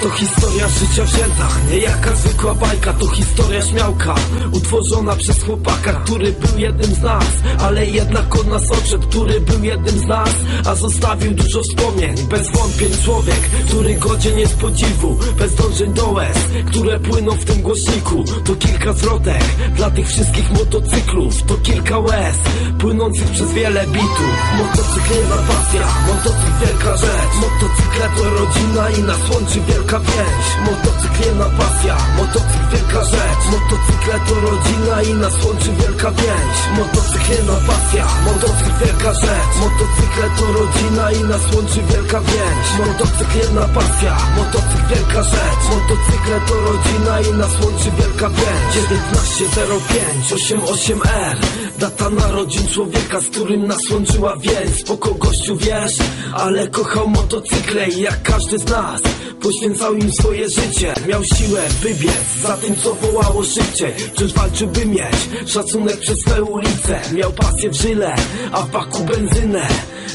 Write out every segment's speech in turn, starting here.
To historia życia wzięta, nie jaka zwykła bajka To historia śmiałka, utworzona przez chłopaka Który był jednym z nas, ale jednak od nas odszedł Który był jednym z nas, a zostawił dużo wspomnień. Bez wątpień człowiek, który godzien jest podziwu Bez dążeń do łez, które płyną w tym głośniku. To kilka zwrotek dla tych wszystkich motocyklów To kilka łez, płynących przez wiele bitów. Motocykl jedna pasja, motocykl wielka rzecz. Motocykle to rodzina i nas łączy wielka więź Motocykl jedna pasja, motocykl wielka rzecz. Motocykle to rodzina i nas łączy wielka więź Motocykl jedna pasja, motocykl wielka rzecz. Motocykle to rodzina i nas łączy wielka więź. Motocykl jedna pasja, motocykl wielka rzecz. Motocykle to rodzina i nas łączy wielka więź. 1905 88R Data narodzin człowieka, z którym nas łączyła więź. Spoko gościu wiesz, ale kochał motocykle i jak każdy z nas. Poświęcał im swoje życie. Miał siłę, by biec za tym co wołało szybciej. Wciąż walczył by mieć szacunek przez te ulice Miał pasję w żyle, a w benzynę.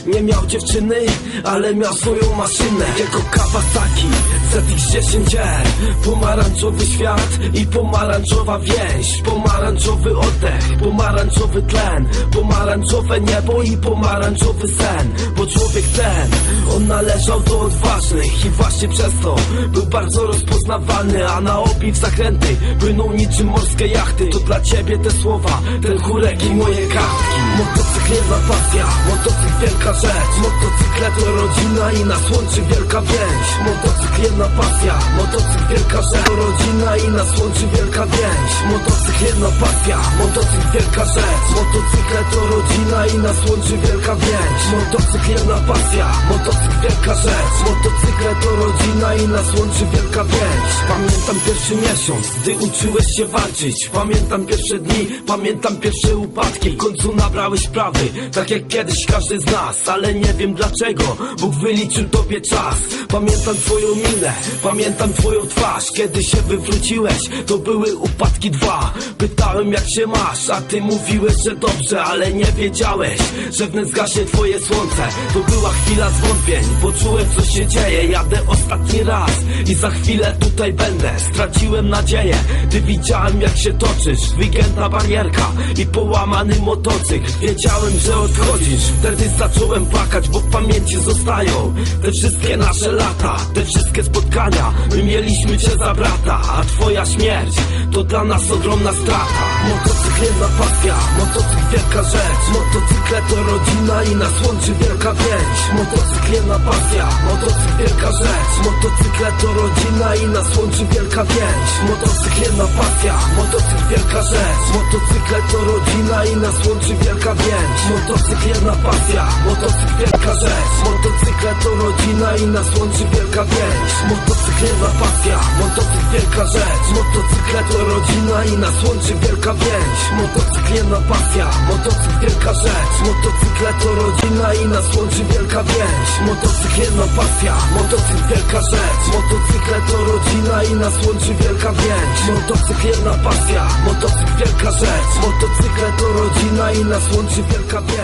Nie miał dziewczyny, ale miał swoją maszynę. Jego Kawasaki ZX-10R Pomarańczowy świat i pomarańczowa więź. Pomarańczowy oddech, pomarańczowy tlen. Pomarańczowe niebo i pomarańczowy sen. Bo człowiek ten, on należał do odważnych I właśnie przez to był bardzo rozpoznawalny A na obieg zakręty płyną niczym morskie jachty. To dla ciebie te słowa, ten chórek i moje kartki. Motocykl pasja, motocykl wielka rzecz. Motocykle to rodzina i nas łączy wielka więź. Motocykl jedna pasja, motocykl wielka rzecz rodzina i nas łączy wielka więź. Motocykl jedna pasja, motocykl wielka rzecz Motocykle to rodzina i nas łączy wielka więź. Motocykl jedna pasja, motocykl wielka rzecz. Motocykle to rodzina i nas łączy wielka więź. Pamiętam pierwszy miesiąc, gdy uczyłeś się walczyć. Pamiętam pierwsze dni, pamiętam pierwsze upadki. W końcu nabrałeś prawy, tak jak kiedyś każdy z nas. Ale nie wiem dlaczego, Bóg wyliczył tobie czas. Pamiętam twoją minę, pamiętam twoją twarz. Kiedy się wywróciłeś, to były upadki dwa. Pytałem jak się masz, a ty mówiłeś, że dobrze Ale nie wiedziałeś, że wnet zgaśnie twoje słońce. To była chwila zwątpień, bo czułem co się dzieje. Jadę ostatni raz i za chwilę tutaj będę. Straciłem nadzieję, gdy widziałem jak się toczysz. Wygięta barierka i połamany motocykl Wiedziałem, że odchodzisz, wtedy zacząłem płakać Bo w pamięci zostają te wszystkie nasze lata Te wszystkie spotkania, my mieliśmy cię za brata A twoja śmierć to dla nas ogromna strata. Motocykl jedna pasja, motocykl wielka rzecz. Motocykle to rodzina i nas łączy wielka więź. Motocykl jedna pasja, motocykl wielka rzecz. Motocykle to rodzina i nas łączy wielka więź. Motocykl jedna pasja, motocykl wielka rzecz. Motocykle to rodzina i nas łączy wielka więź. Motocykl jedna pasja, motocykl wielka rzecz Motocykle to rodzina i nas łączy wielka więź. Motocykl jedna pasja, motocykl wielka rzecz. Motocykle to rodzina i nas łączy wielka więź. Motocykl jedna pasja, motocykl wielka rzecz. Motocykle to rodzina i nas łączy wielka więź. Motocykl jedna pasja, motocykl wielka rzecz. Motocykle to rodzina i nas łączy wielka więź. Motocykl pasja, motocykl wielka rzecz. Motocykle to rodzina i nas łączy wielka więź